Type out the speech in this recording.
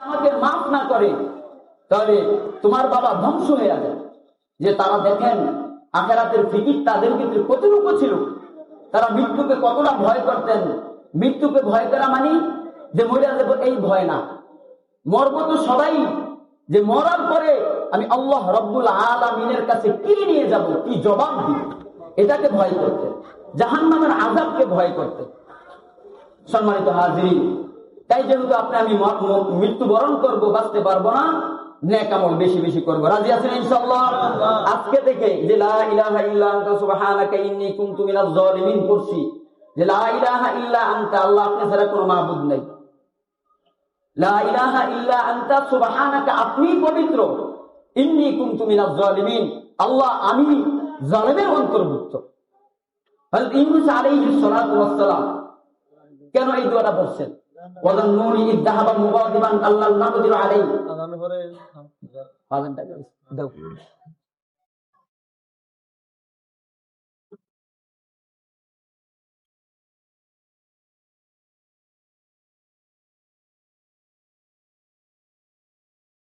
আমাকে মাফ না করে, তাহলে তোমার বাবা ধ্বংস হয়ে যাবে। যে তারা দেখেন, আখেরাতের ফিকির তাদের ভিতরে কতটুকু ছিল, তারা মৃত্যুকে কতটা ভয় করতেন। মৃত্যুকে ভয় করা মানে যে মরে যাব এই ভয় না। মরব তো সবাই, যে মরার পরে আমি আল্লাহ রব্বুল আলমিনের কাছে কি নিয়ে যাব, কি জবাব দিব? এটাকে ভয় করতে জাহান নামের ভয় করতে সম্মানিত হাজিরি তাই যেহেতু আপনি আমি মৃত্যুবরণ করব, বাঁচতে পারব না বেশি বেশি করব। আজকে যে লা ইলাহা আনতা আপনি আপনি পবিত্র। ইন্নী কুনতু মিনাজ আল্লাহ আমি জালেমের অন্তর্ভুক্ত। কেন এই দোয়াটা পড়ছেন আল্লাহ